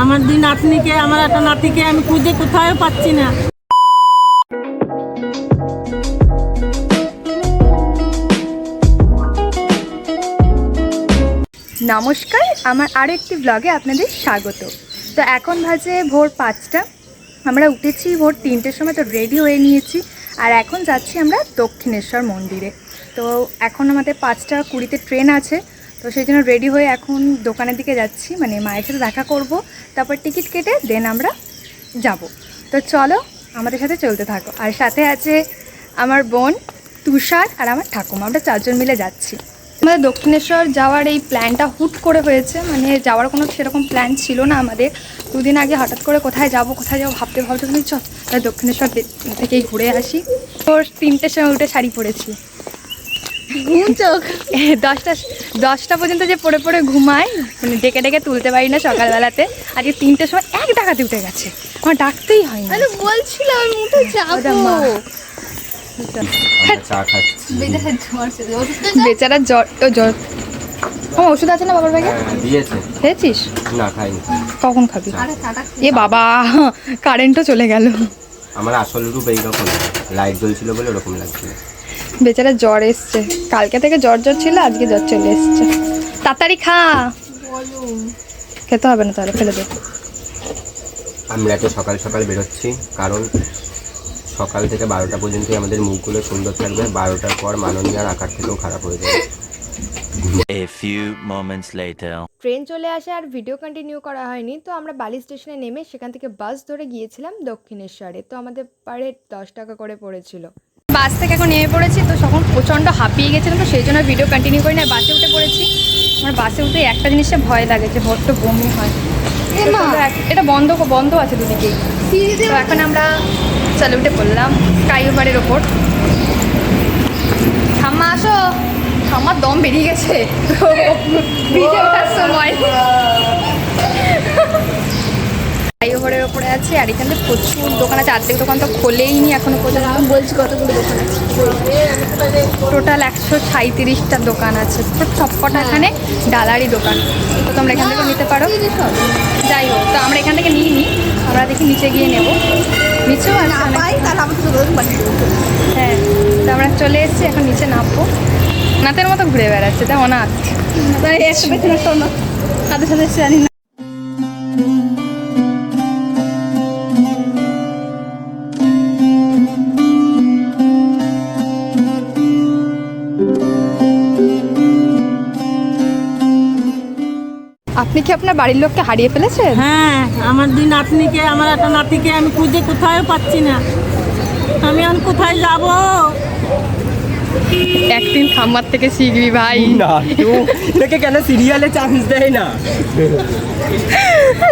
আমার দুই নাতনিকে, আমার একটা নাতিকে আমি খুঁজে কোথাও পাচ্ছি না। নমস্কার, আমার আরও একটি ব্লগে আপনাদের স্বাগত। তো এখন বাজে ভোর পাঁচটা। আমরা উঠেছি ভোর তিনটের সময়, তো রেডি হয়ে নিয়েছি। আর এখন যাচ্ছি আমরা দক্ষিণেশ্বর মন্দিরে। তো এখন আমাদের পাঁচটা কুড়িতে ট্রেন আছে। তো সেই জন্য রেডি হয়ে এখন দোকানের দিকে যাচ্ছি মানে মায়ের সাথে দেখা করব, তারপর টিকিট কেটে দেন আমরা যাব। তো চলো আমাদের সাথে চলতে থাকো। আর সাথে আছে আমার বোন তুষার আর আমার ঠাকুমা, আমরা চারজন মিলে যাচ্ছি। আমাদের দক্ষিণেশ্বর যাওয়ার এই প্ল্যানটা হুট করে হয়েছে মানে যাওয়ার কোনো সেরকম প্ল্যান ছিল না আমাদের। দুদিন আগে হঠাৎ করে কোথায় যাব, কোথায় যাব ভাবতে ভাবতে তুমি চল তাহলে দক্ষিণেশ্বর থেকেই ঘুরে আসি। তোর তিনটের সময় উঠে শাড়ি পরেছি। ঘুম চোখ। দশটা দশটা পর্যন্ত যে পড়ে পড়ে ঘুমায় মানে ডেকে ডেকে তুলতে পারি না সকালবেলাতে। আজকে তিনটের সময় এক ডাকাতে উঠে গেছে। আমার ডাকতেই হয় না। বলছিলাম আমি উঠে খাচ্ছি। বেচারা জ্বর ও জ্বর। আমার ওষুধ আছে না বাবার ব্যাগে? হ্যাঁ, খেয়েছিস? না খাইনি। কখন খাবি? এ বাবা কারেন্টও চলে গেল। আমার আসল রূপ এইরকম। লাইট জ্বলছিল বলে ওরকম লাগছিল। বেচারা জ্বর এসছে। কালকে থেকে জ্বর জ্বর ছিল আজকে জ্বর চলে এসছে। তাড়াতাড়ি খা। খেতে হবে না তাহলে ফেলে দে। আমরা এত সকাল সকাল বেরোচ্ছি কারণ সকাল থেকে বারোটা পর্যন্ত আমাদের মুখগুলো সুন্দর থাকবে। বারোটার পর মাননীয়ার আকার থেকেও খারাপ হয়ে যাবে। A few moments later. Train চলে আসে আর ভিডিও কন্টিনিউ করা হয়নি তো আমরা বালি স্টেশনে নেমে সেখান থেকে বাস ধরে গিয়েছিলাম দক্ষিণেশ্বরে। তো আমাদের পারে দশ টাকা করে পড়েছিল। বাস থেকে এখন নেমে পড়েছি প্রচণ্ড হাঁপিয়ে গেছিলাম তো সেই জন্য ভিডিও কন্টিনিউ করি না বাসে উঠে পড়েছি। আমার বাসে উঠে একটা জিনিসে ভয় লাগে যে বড্ড বমি হয়। এটা বন্ধ বন্ধ আছে দুদিকেই তো এখন আমরা চলে উঠে পড়লাম স্কাই ওভারের ওপর। ঠাম্মা আসো। ঠাম্মার দম বেরিয়ে গেছে। ওঠার সময় ফ্লাইওভারের ওপরে আছে আর এখানে প্রচুর দোকান আছে। আর্ধেক দোকান তো খোলেই নি এখনও পর্যন্ত। বলছি কতগুলো দোকান আছে? টোটাল একশো সাঁত্রিশটা দোকান আছে। সবকটা এখানে ডালারই দোকান। তো তোমরা এখান থেকে নিতে পারো। যাই হোক তো আমরা এখান থেকে নিই নি আমরা দেখি নিচে গিয়ে নেব। নিচেও হ্যাঁ তো আমরা চলে এসেছি এখন নিচে নামবো। নাতের মতো ঘুরে বেড়াচ্ছে তাই অনাথ তাদের সাথে জানি না। আপনি কি আপনার বাড়ির লোককে হারিয়ে ফেলেছেন? হ্যাঁ আমার দুই নাতনিকে আমার একটা নাতিকে আমি খুঁজে কোথাও পাচ্ছি না। আমি এখন কোথায় যাব? একদিন খাম্মার থেকে শিখবি ভাই। না এটাকে কেন সিরিয়ালে চান্স দেয় না?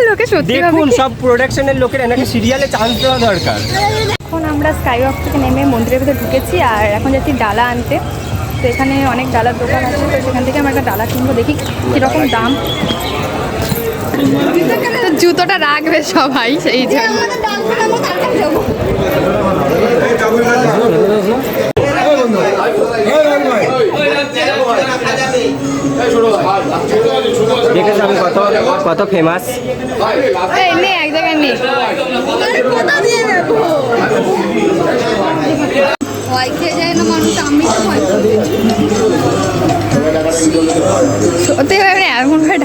লোকে সত্যি দেখুন সব প্রোডাকশনের লোকের এনাকে সিরিয়ালে চান্স দেওয়া দরকার। এখন আমরা স্কাই ওয়াক থেকে নেমে মন্দিরের ভিতরে ঢুকেছি আর এখন যাচ্ছি ডালা আনতে। তো এখানে অনেক ডালার দোকান আছে তো সেখান থেকে আমরা একটা ডালা কিনবো দেখি কীরকম দাম। জুতোটা রাখবে সবাই সেই জন্য দেখেছ আমি কত কত ফেমাস এক জায়গায় নে।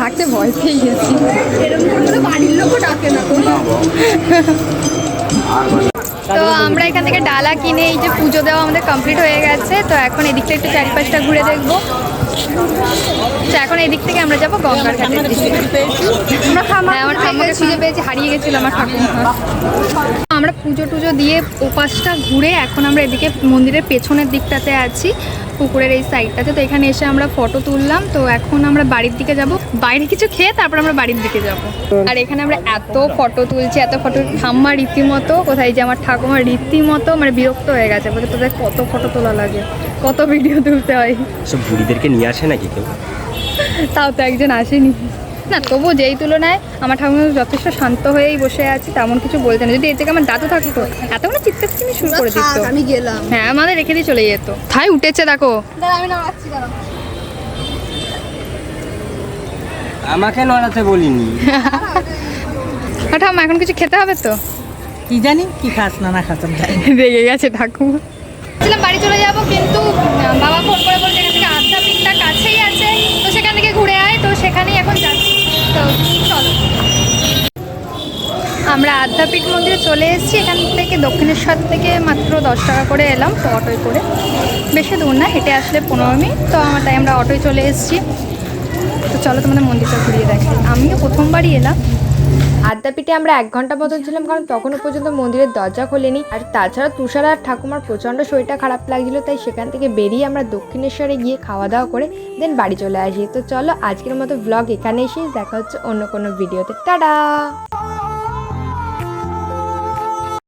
ঢাকতে ভয় পেয়ে গেছি। বাড়ির লোকও ডাকে না তো আমরা এখান থেকে ডালা কিনে এই যে পুজো দেওয়া আমাদের কমপ্লিট হয়ে গেছে। তো এখন এদিকটা একটু চারিপাশটা ঘুরে দেখব। তো এখন এদিক থেকে আমরা যাব গঙ্গার ঘাটের দিকে আমরা হ্যাঁ, আমার ঠাম্মাকে খুঁজে পেয়েছি হারিয়ে গেছিল আমার ঠাকুমা আমরা পুজো টুজো দিয়ে ওপাশটা ঘুরে এখন আমরা এদিকে মন্দিরের পেছনের দিকটাতে আছি পুকুরের এই সাইডটাতে তো এখানে এসে আমরা ফটো তুললাম। তো এখন আমরা বাড়ির দিকে যাব। বাইরে কিছু খেয়ে তারপর আমরা বাড়ির দিকে যাব। আর এখানে আমরা এত ফটো তুলছি এত ফটো ঠাম্মা রীতিমতো কোথায় যে আমার ঠাকুমা রীতিমতো মানে বিরক্ত হয়ে গেছে। বলছে তোদের কত ফটো তোলা লাগে? কত ভিডিও তুলতে হয়? সব বুড়িদেরকে নিয়ে আসে নাকি কেউ? তাও তো একজন আসেনি। না তবু যেই তুলনায় আমার ঠাকুমা যথেষ্ট শান্ত হয়েই বসে আছে তেমন কিছু বলছে না যদি এর থেকে আমার দাদু থাকতো এতক্ষণ চিৎকার চিনি শুরু করে দিত? আমি গেলাম। হ্যাঁ আমাদের রেখে দিয়ে চলে যেত। তাই উঠেছে দেখো। আমি নামাচ্ছি আমাকে নড়াতে বলিনি। ঠাম্মা এখন কিছু খেতে হবে তো? কি জানি কি খাস না না খাস। রেগে গেছে ঠাকুমা। ছিলাম বাড়ি চলে যাব কিন্তু বাবা ফোন করে বলছে এখান থেকে আদ্যাপীঠটা কাছেই আছে তো সেখান থেকে ঘুরে আয় তো সেখানেই এখন যাচ্ছি। তো চলো আমরা আদ্যাপীঠ মন্দিরে চলে এসেছি। এখান থেকে দক্ষিণেশ্বর থেকে মাত্র দশ টাকা করে এলাম তো অটোয় করে। বেশি দূর না, হেঁটে আসলে পনেরো মিনিট। তো আমার তাই আমরা অটোয় চলে এসেছি। তো চলো তোমাদের মন্দিরটা ঘুরিয়ে দেখি। আমিও প্রথমবারই এলাম। আদ্যাপীঠে আমরা এক ঘণ্টা মতন ছিলাম, কারণ তখনও পর্যন্ত মন্দিরের দরজা খোলেনি। আর তাছাড়া তুষার আর ঠাকুমার প্রচণ্ড শরীরটা খারাপ লাগছিল, তাই সেখান থেকে বেরিয়ে আমরা দক্ষিণেশ্বরে গিয়ে খাওয়া দাওয়া করে দেন বাড়ি চলে আসি। তো চলো আজকের মতো ব্লগ এখানে এসেই দেখা হচ্ছে অন্য কোনো ভিডিওতে টাটা!